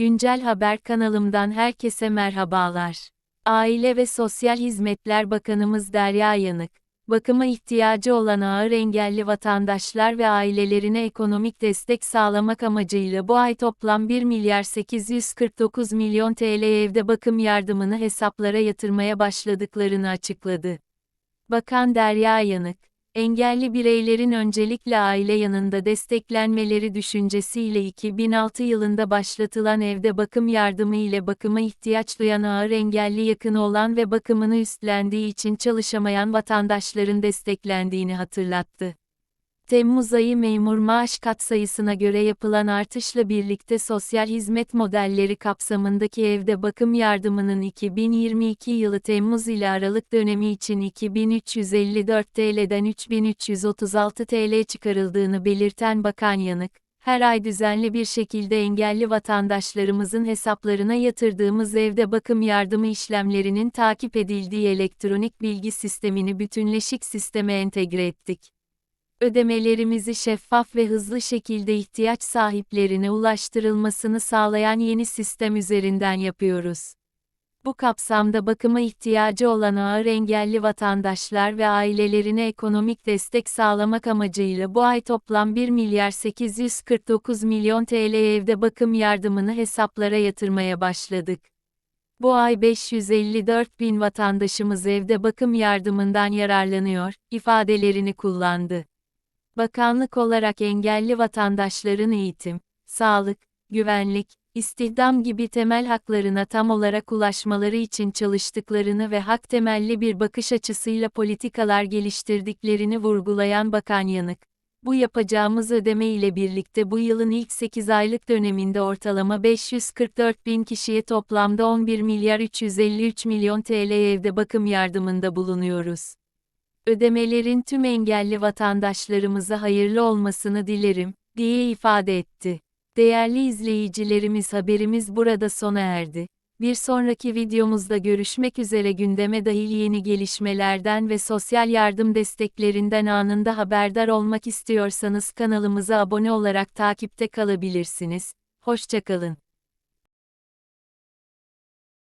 Güncel Haber kanalımdan herkese merhabalar. Aile ve Sosyal Hizmetler Bakanımız Derya Yanık, bakıma ihtiyacı olan ağır engelli vatandaşlar ve ailelerine ekonomik destek sağlamak amacıyla bu ay toplam 1 milyar 849 milyon TL evde bakım yardımını hesaplara yatırmaya başladıklarını açıkladı. Bakan Derya Yanık, Engelli bireylerin öncelikle aile yanında desteklenmeleri düşüncesiyle 2006 yılında başlatılan evde bakım yardımı ile bakıma ihtiyaç duyan ağır engelli yakını olan ve bakımını üstlendiği için çalışamayan vatandaşların desteklendiğini hatırlattı. Temmuz ayı memur maaş katsayısına göre yapılan artışla birlikte sosyal hizmet modelleri kapsamındaki evde bakım yardımının 2022 yılı Temmuz ile Aralık dönemi için 2354 TL'den 3336 TL çıkarıldığını belirten Bakan Yanık, her ay düzenli bir şekilde engelli vatandaşlarımızın hesaplarına yatırdığımız evde bakım yardımı işlemlerinin takip edildiği elektronik bilgi sistemini bütünleşik sisteme entegre ettik ödemelerimizi şeffaf ve hızlı şekilde ihtiyaç sahiplerine ulaştırılmasını sağlayan yeni sistem üzerinden yapıyoruz. Bu kapsamda bakıma ihtiyacı olan ağır engelli vatandaşlar ve ailelerine ekonomik destek sağlamak amacıyla bu ay toplam 1 milyar 849 milyon TL evde bakım yardımını hesaplara yatırmaya başladık. Bu ay 554 bin vatandaşımız evde bakım yardımından yararlanıyor, ifadelerini kullandı. Bakanlık olarak engelli vatandaşların eğitim, sağlık, güvenlik, istihdam gibi temel haklarına tam olarak ulaşmaları için çalıştıklarını ve hak temelli bir bakış açısıyla politikalar geliştirdiklerini vurgulayan Bakan Yanık, bu yapacağımız ödeme ile birlikte bu yılın ilk 8 aylık döneminde ortalama 544 bin kişiye toplamda 11 milyar 353 milyon TL evde bakım yardımında bulunuyoruz. Ödemelerin tüm engelli vatandaşlarımıza hayırlı olmasını dilerim, diye ifade etti. Değerli izleyicilerimiz haberimiz burada sona erdi. Bir sonraki videomuzda görüşmek üzere gündeme dahil yeni gelişmelerden ve sosyal yardım desteklerinden anında haberdar olmak istiyorsanız kanalımıza abone olarak takipte kalabilirsiniz. Hoşçakalın.